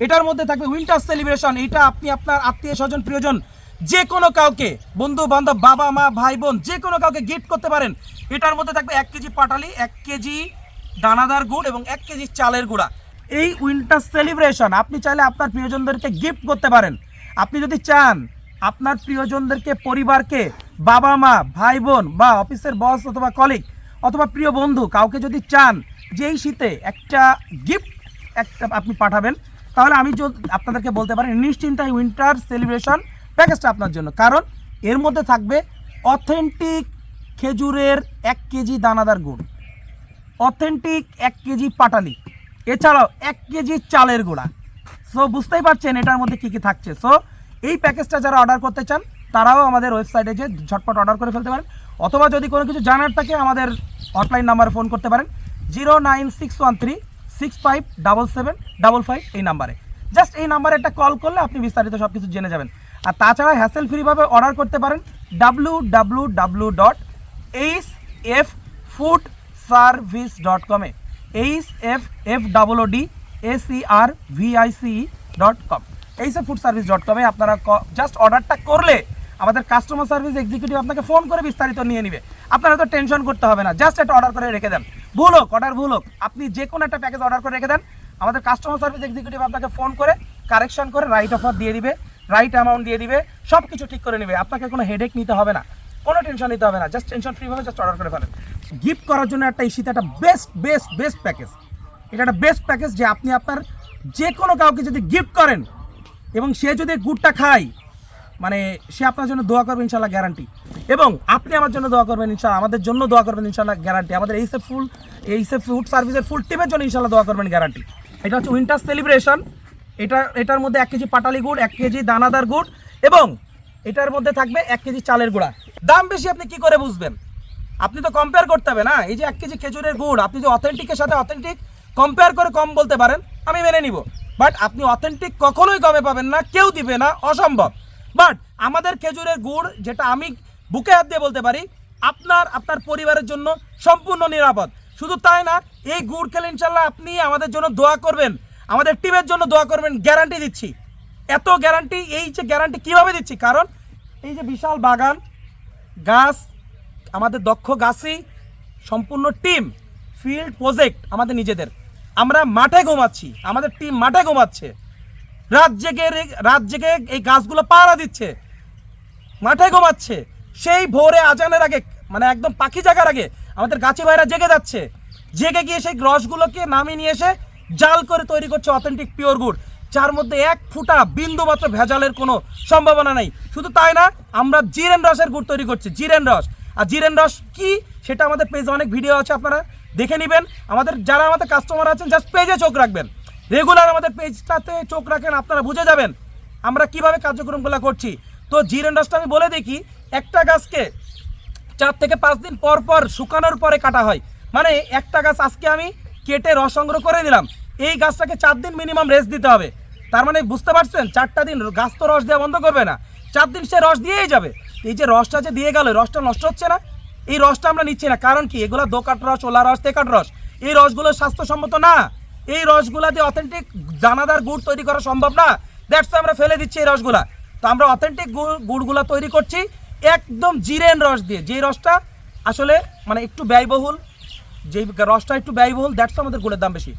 এটার মধ্যে থাকবে উইন্টার সেলিব্রেশন এটা আপনি আপনার আত্মীয় স্বজন, প্রিয়জন, যে কোনো কাউকে, বন্ধু, বান্ধব, বাবা, মা, ভাই, বোন, যে কোনো কাউকে গিফট করতে পারেন। এটার মধ্যে থাকবে এক কেজি পাটালি, এক কেজি দানাদার গুড় এবং এক কেজি চালের গুঁড়া। এই উইন্টার সেলিব্রেশন আপনি চাইলে আপনার প্রিয়জনদেরকে গিফট করতে পারেন। আপনি যদি চান আপনার প্রিয়জনদেরকে, পরিবারকে, বাবা, মা, ভাই, বোন বা অফিসের বস অথবা কলিগ অথবা প্রিয় বন্ধু কাউকে যদি চান যে এই শীতে একটা গিফট একটা আপনি পাঠাবেন তাহলে আমি আপনাদেরকে বলতে পারি, নিশ্চিন্তায় উইন্টার সেলিব্রেশন প্যাকেজটা আপনার জন্য। কারণ এর মধ্যে থাকবে অথেন্টিক খেজুরের এক কেজি দানাদার গুড় অথেন্টিক এক কেজি পাটালি, এছাড়াও এক কেজি চালের গুঁড়া। সো বুঝতেই পারছেন এটার মধ্যে কী কী থাকছে। সো এই প্যাকেজটা যারা অর্ডার করতে চান, তারাও আমাদের ওয়েবসাইটে যে ঝটপট অর্ডার করে ফেলতে পারেন, অথবা যদি কোনো কিছু জানার থাকে, আমাদের হটলাইন নাম্বারে ফোন করতে পারেন zero nine six one three six five double seven double five এই নাম্বারে জাস্ট এই নাম্বারে একটা কল করলে আপনি বিস্তারিত সব কিছু জেনে যাবেন। আর তাছাড়া হ্যাসেল ফ্রিভাবে অর্ডার করতে পারেন W W W dot H F food service dot কমে H F F double D A C R V I C dot com H F food service dot কমে আপনারা জাস্ট অর্ডারটা করলে আমাদের কাস্টমার সার্ভিস এক্সিকিউটিভ আপনাকে phone করে বিস্তারিত নিয়ে নেবে। আপনারা তো টেনশন করতে হবে না জাস্ট একটা অর্ডার করে রেখে দেন। ভুল হোক অর্ডার ভুল হোক, আপনি যে কোনো একটা প্যাকেজ অর্ডার করে রেখে দেন। আমাদের কাস্টমার সার্ভিস এক্সিকিউটিভ আপনাকে ফোন করে কারেকশন করে রাইট অফার দিয়ে দিবে রাইট অ্যামাউন্ট দিয়ে দিবে সব কিছু ঠিক করে নেবে। আপনাকে কোনো হেডেক নিতে হবে না, কোনো টেনশন নিতে হবে না জাস্ট টেনশন ফ্রি ফ্রিভাবে জাস্ট অর্ডার করে ফেলেন। গিফট করার জন্য একটা ইস্যুতে একটা বেস্ট বেস্ট বেস্ট প্যাকেজ এটা একটা বেস্ট প্যাকেজ যে আপনি আপনার যে কোনো কাউকে যদি গিফট করেন এবং সে যদি গুড়টা খায় মানে সে আপনার জন্য দোয়া করবে ইনশাল্লাহ গ্যারান্টি এবং আপনি আমার জন্য দোয়া করবেন ইনশাল্লাহ আমাদের জন্য দোয়া করবেন ইনশাল্লাহ গ্যারান্টি আমাদের এইসব ফুল এইসব ফুড সার্ভিসের ফুল টিমের জন্য ইনশাল্লাহ দোয়া করবেন গ্যারান্টি এটা হচ্ছে উইন্টার সেলিব্রেশন এটা, এটার মধ্যে এক কেজি পাটালি গুড়, এক কেজি দানাদার গুড় এবং এটার মধ্যে থাকবে এক কেজি চালের গুঁড়া। দাম বেশি আপনি কি করে বুঝবেন? আপনি তো কম্পেয়ার করতে হবে না। এই যে এক কেজি খেজুরের গুড়, আপনি যে অথেন্টিকের সাথে অথেন্টিক কম্পেয়ার করে কম বলতে পারেন, আমি মেনে নিব। বাট আপনি অথেন্টিক কখনোই কমে পাবেন না, কেউ দিবে না, অসম্ভব। বাট আমাদের খেজুরের গুড়, যেটা আমি বুকে হাত দিয়ে বলতে পারি, আপনার আপনার পরিবারের জন্য সম্পূর্ণ নিরাপদ। শুধু তাই না, এই গুড় খেলে ইনশাল্লাহ আপনি আমাদের জন্য দোয়া করবেন। আমাদের টিমের জন্য দোয়া করবেন, গ্যারান্টি দিচ্ছি। এত গ্যারান্টি, এই যে গ্যারান্টি কীভাবে দিচ্ছি? কারণ এই যে বিশাল বাগান, গাছ, আমাদের দক্ষ গাছি সম্পূর্ণ টিম, ফিল্ড প্রজেক্ট আমাদের নিজেদের। আমরা মাঠে ঘুমাচ্ছি, আমাদের টিম মাঠে ঘুমাচ্ছে। রাত জেগে রাত জেগে এই গাছগুলো পাহারা দিচ্ছে, মাঠে ঘুমাচ্ছে। সেই ভোরে আজানের আগে মানে একদম পাখি জাগার আগে আমাদের গাছে ভাইরা জেগে যাচ্ছে। জেগে গিয়ে সেই রসগুলোকে নামিয়ে নিয়ে এসে জাল করে তৈরি করছে অথেন্টিক পিওর গুড়। যার মধ্যে এক ফুটা বিন্দু মাত্র ভেজালের কোনো সম্ভাবনা নাই। শুধু তাই না, আমরা জিরেন রসের গুড় তৈরি করছি, জিরেন রস। আর জিরেন রস কি? সেটা আমাদের পেজে অনেক ভিডিও আছে, আপনারা দেখে নেবেন। আমাদের যারা আমাদের কাস্টমার আছেন জাস্ট পেজে চোখ রাখবেন। রেগুলার আমাদের পেজটাতে চোখ রাখেন, আপনারা বুঝে যাবেন আমরা কীভাবে কার্যক্রমগুলো করছি। তো জিরেন রসটা আমি বলে দেখি, একটা গাছকে চার থেকে পাঁচ দিন পর পর শুকানোর পরে কাটা হয়। মানে একটা গাছ আজকে আমি কেটে রস সংগ্রহ করে দিলাম এই গাছটাকে চার দিন মিনিমাম রেস্ট দিতে হবে। তার মানে বুঝতে পারছেন? চারটা দিন গাছ তো রস দেওয়া বন্ধ করবে না। চার দিন সে রস দিয়েই যাবে। এই যে রসটা যে দিয়ে গেল, রসটা নষ্ট হচ্ছে না? এই রসটা আমরা নিচ্ছি না। কারণ কি? এগুলো দোকাট রস, ওলা রস, তেকাট রস। এই রসগুলো স্বাস্থ্যসম্মত না। এই রসগুলা দিয়ে অথেন্টিক দানাদার গুড় তৈরি করা সম্ভব না। দ্যাটস আমরা ফেলে দিচ্ছি এই রসগুলা। তো আমরা অথেন্টিক গুড় গুড়গুলা তৈরি করছি। একদম জিরেন রস দিয়ে। যেই রসটা আসলে মানে একটু ব্যয়বহুল, যে রসটা একটু ব্যয়বহুল দ্যাটস আমাদের গুড়ের দাম বেশি।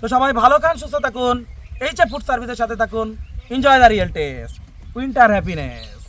তো সবাই ভালো খান, সুস্থ থাকুন, এই যে ফুড সার্ভিসের সাথে থাকুন enjoy the real taste winter happiness